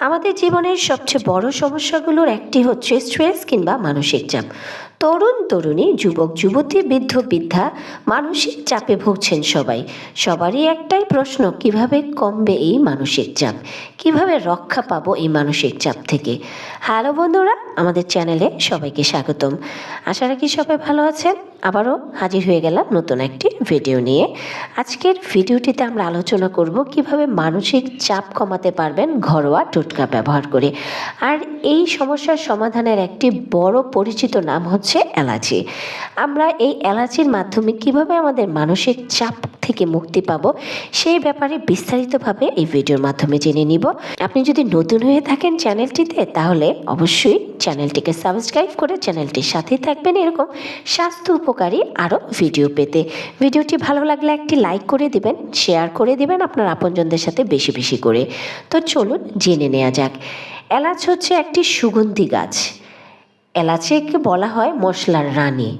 আমাদের জীবনের সবচেয়ে বড় সমস্যাগুলোর একটি হচ্ছে স্ট্রেস কিংবা মানসিক চাপ। তরুণ তরুণী, যুবক, যুবতী, বৃদ্ধ, বৃদ্ধা মানসিক চাপে ভুগছেন সবাই। সবারই একটাই প্রশ্ন, কীভাবে কমবে এই মানসিক চাপ? কীভাবে রক্ষা পাবো এই মানসিক চাপ থেকে? হ্যালো বন্ধুরা, আমাদের চ্যানেলে সবাইকে স্বাগতম। আশা রাখি সবাই ভালো আছেন। আবারও হাজির হয়ে গেলাম নতুন একটি ভিডিও নিয়ে। আজকের ভিডিওটিতে আমরা আলোচনা করব কীভাবে মানসিক চাপ কমাতে পারবেন ঘরোয়া টোটকা ব্যবহার করে। আর এই সমস্যার সমাধানের একটি বড় পরিচিত নাম হচ্ছে অ্যালার্জি আমরা এই অ্যালার্জির মাধ্যমে কীভাবে আমাদের মানসিক চাপ থেকে মুক্তি পাবো সেই ব্যাপারে বিস্তারিতভাবে এই ভিডিওর মাধ্যমে জেনে নিব। আপনি যদি নতুন হয়ে থাকেন চ্যানেলটিতে তাহলে অবশ্যই চ্যানেলটিকে সাবস্ক্রাইব করে চ্যানেলটির সাথেই থাকবেন। এরকম স্বাস্থ্য উপকারী আরও ভিডিও পেতে। ভিডিওটি ভালো লাগলে একটি লাইক করে দিবেন, শেয়ার করে দিবেন আপনার আপনজনদের সাথে বেশি বেশি করে। তো চলুন জেনে নেওয়া যাক। এলাচ হচ্ছে একটি সুগন্ধি গাছ। এলাচকে বলা হয় মশলার রানী।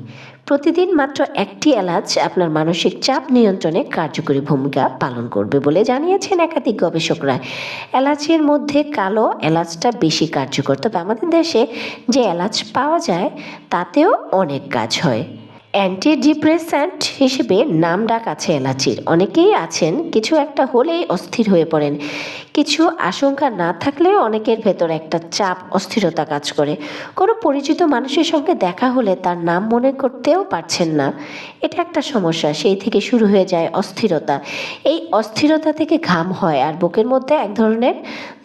প্রতিদিন মাত্র একটি এলাচ আপনার মানসিক চাপ নিয়ন্ত্রণে কার্যকরী ভূমিকা পালন করবে বলে জানিয়েছেন একাধিক গবেষকরা। এলাচের মধ্যে কালো এলাচটা বেশি কার্যকর। তবে আমাদের দেশে যে এলাচ পাওয়া যায়, তাতেও অনেক কাজ হয়। অ্যান্টি ডিপ্রেসেন্ট হিসেবে নাম ডাক আছে এলাচির। অনেকেই আছেন, কিছু একটা হলেই অস্থির হয়ে পড়েন। কিছু আশঙ্কা না থাকলেও অনেকের ভেতর একটা চাপ, অস্থিরতা কাজ করে। কোনো পরিচিত মানুষের সঙ্গে দেখা হলে তার নাম মনে করতেও পারছেন না। এটা একটা সমস্যা, সেই থেকে শুরু হয়ে যায় অস্থিরতা। এই অস্থিরতা থেকে ঘাম হয় আর বুকের মধ্যে এক ধরনের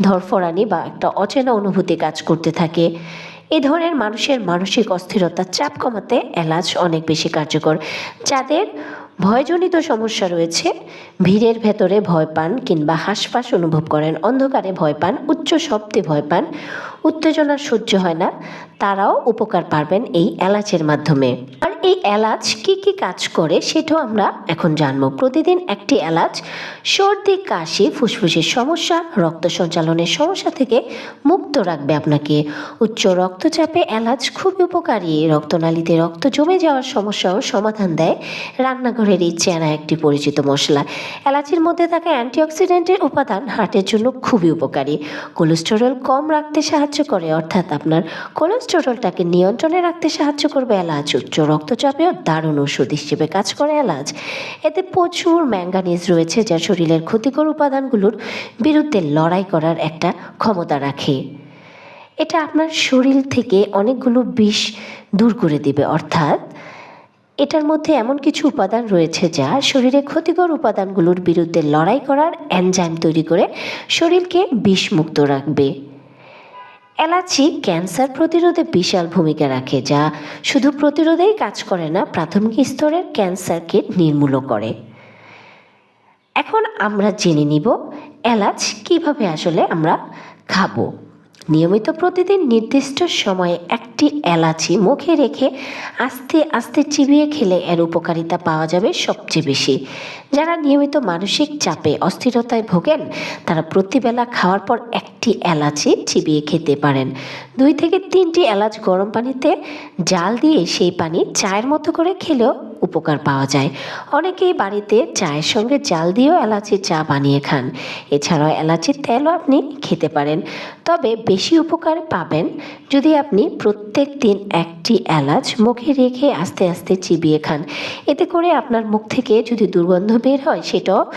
ধরফরানি বা একটা অচেনা অনুভূতি কাজ করতে থাকে। এ ধরনের মানুষের মানসিক অস্থিরতা, চাপ কমাতে এলাচ অনেক বেশি কার্যকর। যাদের ভয়জনিত সমস্যা রয়েছে, ভিড়ের ভেতরে ভয় পান কিংবা হাঁসফাঁস অনুভব করেন, অন্ধকারে ভয় পান, উচ্চ শব্দে ভয় পান, উত্তেজনা সহ্য হয় না, তারাও উপকার পারবেন এই এলাচের মাধ্যমে। আর এই এলাচ কি কি কাজ করে সেটাও আমরা এখন জানব। প্রতিদিন একটি এলাচ, সর্দি, কাশি, ফুসফুসের সমস্যা, রক্ত সঞ্চালনের সমস্যা থেকে মুক্ত রাখবে আপনাকে। উচ্চ রক্তচাপে এলাচ খুবই উপকারী। রক্তনালীতে রক্ত জমে যাওয়ার সমস্যাও সমাধান দেয়। রান্নাঘরের এই চেনা একটি পরিচিত মশলা। এলাচির মধ্যে থাকা অ্যান্টিঅক্সিডেন্টের উপাদান হার্টের জন্য খুবই উপকারী। কোলেস্টেরল কম রাখতে সাহায্য করে, অর্থাৎ আপনার কোলেস্টেরলটাকে নিয়ন্ত্রণে রাখতে সাহায্য করবে এলাচ। উচ্চ রক্তচাপেও দারুণ ওষুধ হিসেবে কাজ করে এলাচ। এতে প্রচুর ম্যাঙ্গানিজ রয়েছে যা শরীরের ক্ষতিকর উপাদানগুলোর বিরুদ্ধে লড়াই করার একটা ক্ষমতা রাখে। এটা আপনার শরীর থেকে অনেকগুলো বিষ দূর করে দিবে, অর্থাৎ এটার মধ্যে এমন কিছু উপাদান রয়েছে যা শরীরে ক্ষতিকর উপাদানগুলোর বিরুদ্ধে লড়াই করার এনজাইম তৈরি করে শরীরকে বিষমুক্ত রাখবে। এলাচি ক্যান্সার প্রতিরোধে বিশাল ভূমিকা রাখে, যা শুধু প্রতিরোধেই কাজ করে না, প্রাথমিক স্তরের ক্যান্সারকে নির্মূল করে। এখন আমরা জেনে নিব এলাচ কীভাবে আসলে আমরা খাব। নিয়মিত প্রতিদিন নির্দিষ্ট সময়ে একটি এলাচি মুখে রেখে আস্তে আস্তে চিবিয়ে খেলে এর উপকারিতা পাওয়া যাবে সবচেয়ে বেশি। যারা নিয়মিত মানসিক চাপে অস্থিরতায় ভোগেন, তারা প্রতিবেলা খাওয়ার পর একটি এলাচি চিবিয়ে খেতে পারেন। দুই থেকে তিনটি এলাচ গরম পানিতে জাল দিয়ে সেই পানি চায়ের মতো করে খেলেও উপকার পাওয়া যায়। অনেকেই বাড়িতে চায়ের সঙ্গে জাল দিয়েও এলাচির চা বানিয়ে খান। এছাড়াও এলাচির তেলও আপনি খেতে পারেন। তবে বেশি উপকার পাবেন যদি আপনি প্রত্যেক দিন একটি এলাচ মুখে রেখে আস্তে আস্তে চিবিয়ে খান। এতে করে আপনার মুখ থেকে যদি দুর্গন্ধ বের হয়, সেটাও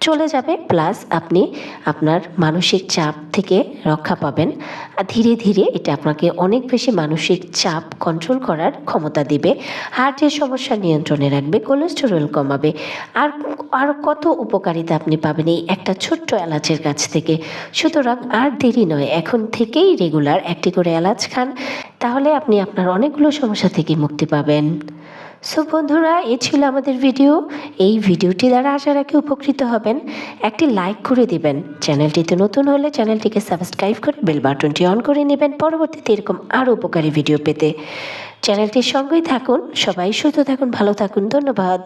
চলে যাবে। প্লাস আপনি আপনার মানসিক চাপ থেকে রক্ষা পাবেন। আর ধীরে ধীরে এটা আপনাকে অনেক বেশি মানসিক চাপ কন্ট্রোল করার ক্ষমতা দিবে। হার্টের সমস্যা নিয়ন্ত্রণে রাখবে কোলেস্টেরল কমাবে। আর আর কত উপকারিতা আপনি পাবেন এই একটা ছোট্ট এলাচের কাছ থেকে। সুতরাং আর দেরি নয়, এখন থেকেই রেগুলার একটি করে এলাচ খান। তাহলে আপনি আপনার অনেকগুলো সমস্যা থেকে মুক্তি পাবেন। সো বন্ধুরা, এই ছিল আমাদের ভিডিও। এই ভিডিওটি দ্বারা আশা রাখি উপকৃত হবেন। একটি লাইক করে দিবেন। চ্যানেলটিতে নতুন হলে চ্যানেলটিকে সাবস্ক্রাইব করে বেল বাটনটি অন করে নেবেন। পরবর্তীতে এরকম আরও উপকারী ভিডিও পেতে। চ্যানেলটির সঙ্গেই থাকুন। সবাই সুস্থ থাকুন, ভালো থাকুন। ধন্যবাদ।